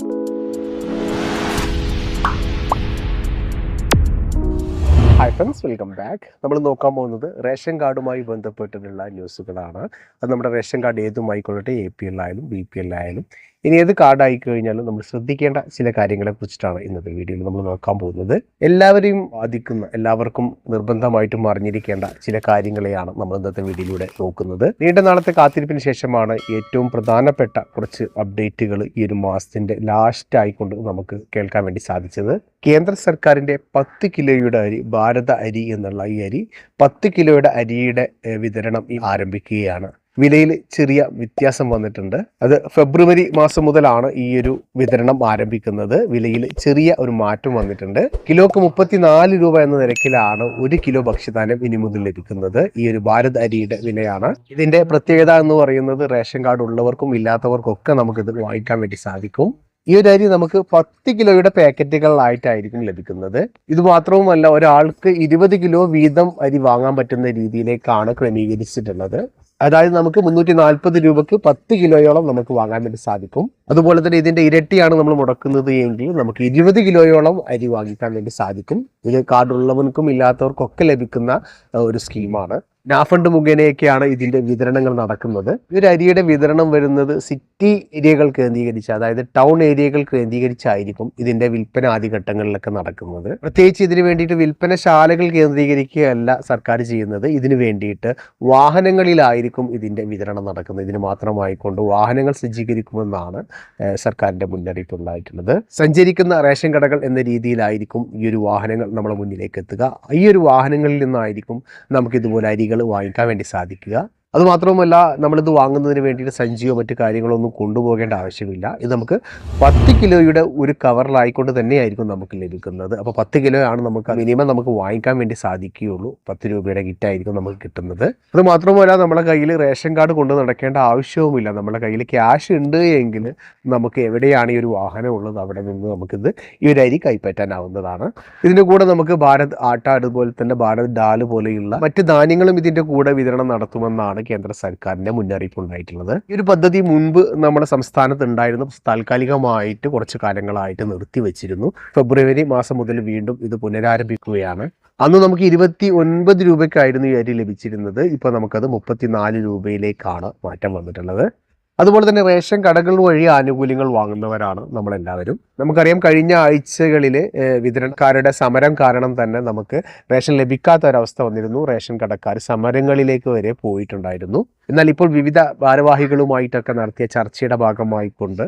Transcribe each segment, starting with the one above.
you friends welcome back. നമ്മൾ നോക്കാൻ പോകുന്നത് റേഷൻ കാർഡുമായി ബന്ധപ്പെട്ടിട്ടുള്ള ന്യൂസുകളാണ്. അത് നമ്മുടെ റേഷൻ കാർഡ് ഏതുമായിക്കൊള്ളട്ടെ എ പി എൽ ആയാലും ബി പി എൽ ആയാലും. ഇനി ഏത് കാർഡായി കഴിഞ്ഞാലും നമ്മൾ ശ്രദ്ധിക്കേണ്ട ചില കാര്യങ്ങളെ കുറിച്ചിട്ടാണ് ഇന്നത്തെ വീഡിയോയിൽ നമ്മൾ നോക്കാൻ പോകുന്നത്. എല്ലാവരെയും ബാധിക്കുന്ന എല്ലാവർക്കും നിർബന്ധമായിട്ടും അറിഞ്ഞിരിക്കേണ്ട ചില കാര്യങ്ങളെയാണ് നമ്മൾ ഇന്നത്തെ വീഡിയോയിലൂടെ നോക്കുന്നത്. നീണ്ട നാളത്തെ കാത്തിരിപ്പിന് ശേഷമാണ് ഏറ്റവും പ്രധാനപ്പെട്ട കുറച്ച് അപ്ഡേറ്റുകൾ ഈ ഒരു മാസത്തിന്റെ ലാസ്റ്റ് ആയിക്കൊണ്ട് നമുക്ക് കേൾക്കാൻ വേണ്ടി സാധിച്ചത്. കേന്ദ്ര സർക്കാരിന്റെ പത്ത് കിലോയുടെ അരി ഭാരത അരി എന്നുള്ള ഈ അരി പത്ത് കിലോയുടെ അരിയുടെ വിതരണം ആരംഭിക്കുകയാണ്. വിലയിൽ ചെറിയ വ്യത്യാസം വന്നിട്ടുണ്ട്. അത് ഫെബ്രുവരി മാസം മുതലാണ് ഈ ഒരു വിതരണം ആരംഭിക്കുന്നത്. വിലയിൽ ചെറിയ ഒരു മാറ്റം വന്നിട്ടുണ്ട്. കിലോക്ക് മുപ്പത്തിനാല് രൂപ എന്ന നിരക്കിലാണ് ഒരു കിലോ ഭക്ഷ്യധാന്യം ഇനി മുതൽ ലഭിക്കുന്നത്. ഈ ഒരു ഭാരത് അരിയുടെ വിലയാണ്. ഇതിന്റെ പ്രത്യേകത എന്ന് പറയുന്നത് റേഷൻ കാർഡ് ഉള്ളവർക്കും ഇല്ലാത്തവർക്കും ഒക്കെ നമുക്കിത് വാങ്ങിക്കാൻ വേണ്ടി സാധിക്കും. ഈ ഒരു അരി നമുക്ക് പത്ത് കിലോയുടെ പാക്കറ്റുകളിലായിട്ടായിരിക്കും ലഭിക്കുന്നത്. ഇത് മാത്രവുമല്ല ഒരാൾക്ക് ഇരുപത് കിലോ വീതം അരി വാങ്ങാൻ പറ്റുന്ന രീതിയിലേക്കാണ് ക്രമീകരിച്ചിട്ടുള്ളത്. അതായത് നമുക്ക് മുന്നൂറ്റി നാൽപ്പത് രൂപക്ക് പത്ത് കിലോയോളം നമുക്ക് വാങ്ങാൻ വേണ്ടി സാധിക്കും. അതുപോലെ തന്നെ ഇതിന്റെ ഇരട്ടിയാണ് നമ്മൾ മുടക്കുന്നത് എങ്കിൽ നമുക്ക് ഇരുപത് കിലോയോളം അരി വാങ്ങിക്കാൻ വേണ്ടി സാധിക്കും. ഇത് കാർഡുള്ളവർക്കും ഇല്ലാത്തവർക്കൊക്കെ ലഭിക്കുന്ന ഒരു സ്കീമാണ്. നാഫണ്ട് മുഖേനയൊക്കെയാണ് ഇതിന്റെ വിതരണങ്ങൾ നടക്കുന്നത്. ഒരു അരിയുടെ വിതരണം വരുന്നത് സിറ്റി ഏരിയകൾ കേന്ദ്രീകരിച്ച് അതായത് ടൗൺ ഏരിയകൾ കേന്ദ്രീകരിച്ചായിരിക്കും ഇതിന്റെ വിൽപ്പന ആദ്യഘട്ടങ്ങളിലൊക്കെ നടക്കുന്നത്. പ്രത്യേകിച്ച് ഇതിന് വേണ്ടിയിട്ട് വിൽപ്പനശാലകൾ കേന്ദ്രീകരിക്കുകയല്ല സർക്കാർ ചെയ്യുന്നത്. ഇതിനു വേണ്ടിയിട്ട് വാഹനങ്ങളിലായിരിക്കും ഇതിന്റെ വിതരണം നടക്കുന്നത്. ഇതിന് മാത്രമായിക്കൊണ്ട് വാഹനങ്ങൾ സജ്ജീകരിക്കുമെന്നാണ് സർക്കാരിന്റെ മുന്നറിയിപ്പ് ഉണ്ടായിട്ടുള്ളത് സഞ്ചരിക്കുന്ന റേഷൻ കടകൾ എന്ന രീതിയിലായിരിക്കും ഈ ഒരു വാഹനങ്ങൾ നമ്മുടെ മുന്നിലേക്ക് എത്തുക. ഈ ഒരു വാഹനങ്ങളിൽ നിന്നായിരിക്കും നമുക്ക് ഇതുപോലെ അരികൾ വാങ്ങിക്കാൻ വേണ്ടി സാധിക്കുക. അതുമാത്രവുമല്ല നമ്മളിത് വാങ്ങുന്നതിന് വേണ്ടിയിട്ട് സഞ്ചിയോ മറ്റു കാര്യങ്ങളോ ഒന്നും കൊണ്ടുപോകേണ്ട ആവശ്യമില്ല. ഇത് നമുക്ക് പത്ത് കിലോയുടെ ഒരു കവറിലായിക്കൊണ്ട് തന്നെയായിരിക്കും നമുക്ക് ലഭിക്കുന്നത്. അപ്പോൾ പത്ത് കിലോ ആണ് നമുക്ക് മിനിമം നമുക്ക് വാങ്ങിക്കാൻ വേണ്ടി സാധിക്കുകയുള്ളൂ. പത്ത് രൂപയുടെ കിറ്റ് ആയിരിക്കും നമുക്ക് കിട്ടുന്നത്. അത് മാത്രമല്ല നമ്മുടെ കയ്യിൽ റേഷൻ കാർഡ് കൊണ്ട് നടക്കേണ്ട ആവശ്യവുമില്ല. നമ്മുടെ കയ്യിൽ ക്യാഷ് ഉണ്ട് എങ്കിൽ നമുക്ക് എവിടെയാണ് ഈ ഒരു വാഹനം ഉള്ളത്? അവിടെ നിന്ന് നമുക്കിത് ഈ ഒരു അരി കൈപ്പറ്റാനാവുന്നതാണ്. ഇതിന്റെ കൂടെ നമുക്ക് ഭാരത് ആട്ട അതുപോലെ തന്നെ ഭാരത് ഡാൽ പോലെയുള്ള മറ്റ് ധാന്യങ്ങളും ഇതിന്റെ കൂടെ വിതരണം നടത്തുമെന്നാണ് കേന്ദ്ര സർക്കാരിന്റെ മുന്നറിയിപ്പ് ഉണ്ടായിട്ടുള്ളത് ഈ ഒരു പദ്ധതി മുൻപ് നമ്മുടെ സംസ്ഥാനത്ത് ഉണ്ടായിരുന്നു താൽക്കാലികമായിട്ട് കുറച്ച് കാലങ്ങളായിട്ട് നിർത്തിവെച്ചിരുന്നു ഫെബ്രുവരി മാസം മുതൽ വീണ്ടും ഇത് പുനരാരംഭിക്കുകയാണ്. അന്ന് നമുക്ക് ഇരുപത്തി ഒൻപത് രൂപയ്ക്കായിരുന്നു ഈ അരി ലഭിച്ചിരുന്നത്. ഇപ്പൊ നമുക്കത് മുപ്പത്തിനാല് രൂപയിലേക്കാണ് മാറ്റം വന്നിട്ടുള്ളത്. അതുപോലെ തന്നെ റേഷൻ കടകൾ വഴി ആനുകൂല്യങ്ങൾ വാങ്ങുന്നവരാണ് നമ്മളെല്ലാവരും. നമുക്കറിയാം കഴിഞ്ഞ ആഴ്ചകളിൽ വിതരണക്കാരുടെ സമരം കാരണം തന്നെ നമുക്ക് റേഷൻ ലഭിക്കാത്ത ഒരവസ്ഥ വന്നിരുന്നു. റേഷൻ കടക്കാർ സമരങ്ങളിലേക്ക് വരെ പോയിട്ടുണ്ടായിരുന്നു. എന്നാൽ ഇപ്പോൾ വിവിധ ഭാരവാഹികളുമായിട്ടൊക്കെ നടത്തിയ ചർച്ചയുടെ ഭാഗമായിക്കൊണ്ട്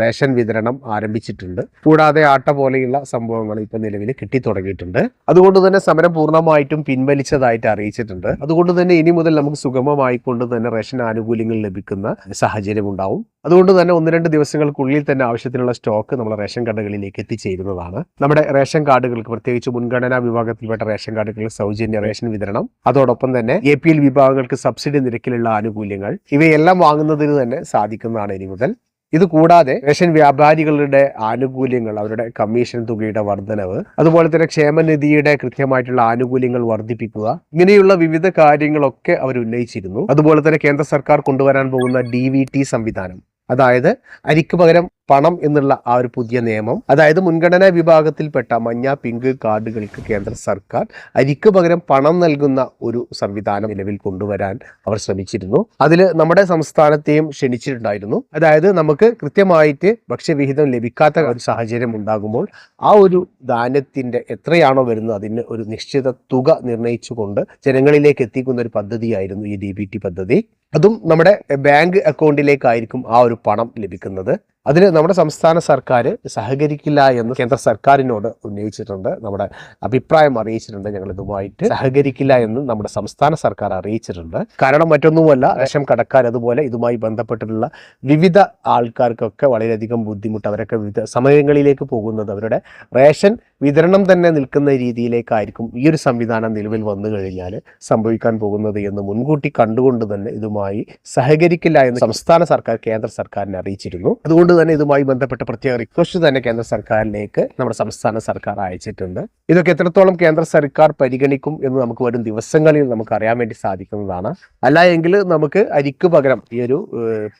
റേഷൻ വിതരണം ആരംഭിച്ചിട്ടുണ്ട്. കൂടാതെ ആട്ട പോലെയുള്ള സംഭവങ്ങൾ ഇപ്പോൾ നിലവിൽ കിട്ടിത്തുടങ്ങിയിട്ടുണ്ട്. അതുകൊണ്ട് തന്നെ സമരം പൂർണമായിട്ടും പിൻവലിച്ചതായിട്ട് അറിയിച്ചിട്ടുണ്ട്. അതുകൊണ്ട് തന്നെ ഇനി മുതൽ നമുക്ക് സുഗമമായിക്കൊണ്ട് തന്നെ റേഷൻ ആനുകൂല്യങ്ങൾ ലഭിക്കുന്ന സാഹചര്യം ഉണ്ടാവും അതുകൊണ്ട് തന്നെ ഒന്ന് രണ്ട് ദിവസങ്ങൾക്കുള്ളിൽ തന്നെ ആവശ്യത്തിനുള്ള സ്റ്റോക്ക് നമ്മൾ റേഷൻ കടകളിലേക്ക് എത്തിച്ചേരുന്നതാണ്. നമ്മുടെ റേഷൻ കാർഡുകൾക്ക് പ്രത്യേകിച്ച് മുൻഗണനാ വിഭാഗത്തിൽപ്പെട്ട റേഷൻ കാർഡുകൾക്ക് സൗജന്യ റേഷൻ വിതരണം അതോടൊപ്പം തന്നെ എ പി എൽ വിഭാഗങ്ങൾക്ക് സബ്സിഡി നിരക്കിലുള്ള ആനുകൂല്യങ്ങൾ ഇവയെല്ലാം വാങ്ങുന്നതിന് തന്നെ സാധിക്കുന്നതാണ് ഇനി മുതൽ. ഇത് കൂടാതെ റേഷൻ വ്യാപാരികളുടെ ആനുകൂല്യങ്ങൾ അവരുടെ കമ്മീഷൻ തുകയുടെ വർധനവ് അതുപോലെ തന്നെ ക്ഷേമനിധിയുടെ കൃത്യമായിട്ടുള്ള ആനുകൂല്യങ്ങൾ വർദ്ധിപ്പിക്കുക ഇങ്ങനെയുള്ള വിവിധ കാര്യങ്ങളൊക്കെ അവർ ഉന്നയിച്ചിരുന്നു. അതുപോലെ തന്നെ കേന്ദ്ര സർക്കാർ കൊണ്ടുവരാൻ പോകുന്ന ഡി സംവിധാനം. അതായത് അരിക്ക് പകരം പണം എന്നുള്ള ആ ഒരു പുതിയ നിയമം. അതായത് മുൻഗണനാ വിഭാഗത്തിൽപ്പെട്ട മഞ്ഞ പിങ്ക് കാർഡുകൾക്ക് കേന്ദ്ര സർക്കാർ അരിക്ക് പകരം പണം നൽകുന്ന ഒരു സംവിധാനം നിലവിൽ കൊണ്ടുവരാൻ അവർ ശ്രമിച്ചിരുന്നു. അതിൽ നമ്മുടെ സംസ്ഥാനത്തെയും ക്ഷണിച്ചിട്ടുണ്ടായിരുന്നു. അതായത് നമുക്ക് കൃത്യമായിട്ട് ഭക്ഷ്യവിഹിതം ലഭിക്കാത്ത ഒരു സാഹചര്യം ഉണ്ടാകുമ്പോൾ ആ ഒരു ധാന്യത്തിന്റെ എത്രയാണോ വരുന്നത് അതിന് ഒരു നിശ്ചിത തുക നിർണയിച്ചുകൊണ്ട് ജനങ്ങളിലേക്ക് എത്തിക്കുന്ന ഒരു പദ്ധതിയായിരുന്നു ഈ ഡി പദ്ധതി. അതും നമ്മുടെ ബാങ്ക് അക്കൗണ്ടിലേക്കായിരിക്കും ആ ഒരു പണം ലഭിക്കുന്നത്. അതിന് നമ്മുടെ സംസ്ഥാന സർക്കാർ സഹകരിക്കില്ല എന്ന് കേന്ദ്ര സർക്കാരിനോട് ഉന്നയിച്ചിട്ടുണ്ട്. നമ്മുടെ അഭിപ്രായം അറിയിച്ചിട്ടുണ്ട് ഞങ്ങൾ ഇതുമായിട്ട്. സഹകരിക്കില്ല എന്ന് നമ്മുടെ സംസ്ഥാന സർക്കാർ അറിയിച്ചിട്ടുണ്ട്. കാരണം മറ്റൊന്നുമല്ല റേഷൻ കടക്കാർ അതുപോലെ ഇതുമായി ബന്ധപ്പെട്ടിട്ടുള്ള വിവിധ ആൾക്കാർക്കൊക്കെ വളരെയധികം ബുദ്ധിമുട്ട്. അവരൊക്കെ വിവിധ സമയങ്ങളിലേക്ക് പോകുന്നത്. അവരുടെ റേഷൻ വിതരണം തന്നെ നിൽക്കുന്ന രീതിയിലേക്കായിരിക്കും ഈ ഒരു സംവിധാനം നിലവിൽ വന്നു കഴിഞ്ഞാൽ സംഭവിക്കാൻ പോകുന്നത് എന്ന് മുൻകൂട്ടി കണ്ടുകൊണ്ട് തന്നെ ഇതുമായി സഹകരിക്കില്ല എന്ന് സംസ്ഥാന സർക്കാർ കേന്ദ്ര സർക്കാരിനെ അറിയിച്ചിരുന്നു. അതുകൊണ്ട് തന്നെ ഇതുമായി ബന്ധപ്പെട്ട പ്രത്യേക റിക്വസ്റ്റ് തന്നെ കേന്ദ്ര സർക്കാരിലേക്ക് നമ്മുടെ സംസ്ഥാന സർക്കാർ അയച്ചിട്ടുണ്ട്. ഇതൊക്കെ എത്രത്തോളം കേന്ദ്ര സർക്കാർ പരിഗണിക്കും എന്ന് നമുക്ക് വരും ദിവസങ്ങളിൽ നമുക്ക് അറിയാൻ വേണ്ടി സാധിക്കുന്നതാണ്. അല്ല എങ്കിൽ നമുക്ക് അരിക്ക് പകരം ഈ ഒരു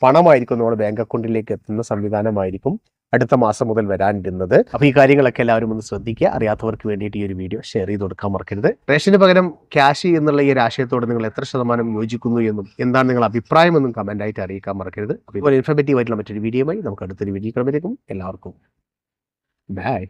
പണമായിരിക്കും നമ്മുടെ ബാങ്ക് അക്കൗണ്ടിലേക്ക് എത്തുന്ന സംവിധാനമായിരിക്കും. അടുത്ത മാസം മുതൽ വരാനിരുന്നത്. അപ്പോൾ ഈ കാര്യങ്ങളൊക്കെ എല്ലാവരും ഒന്ന് ശ്രദ്ധിക്കുക. അറിയാത്തവർക്ക് വേണ്ടിയിട്ട് ഈ ഒരു വീഡിയോ ഷെയർ ചെയ്ത് കൊടുക്കാൻ മറക്കരുത്. റേഷന് പകരം ക്യാഷ് എന്നുള്ള ഈ ഒരു ആശയത്തോട് നിങ്ങൾ എത്ര ശതമാനം യോജിക്കുന്നു എന്നും എന്താണ് നിങ്ങളുടെ അഭിപ്രായം എന്നും ആയിട്ട് അറിയിക്കാൻ മറക്കരുത്. അപ്പോൾ ഇൻഫർമേറ്റീവ് ആയിട്ടുള്ള മറ്റൊരു വീഡിയോയുമായി നമുക്ക് അടുത്തൊരു വീഡിയോ കിടന്നിരിക്കും എല്ലാവർക്കും. ബൈ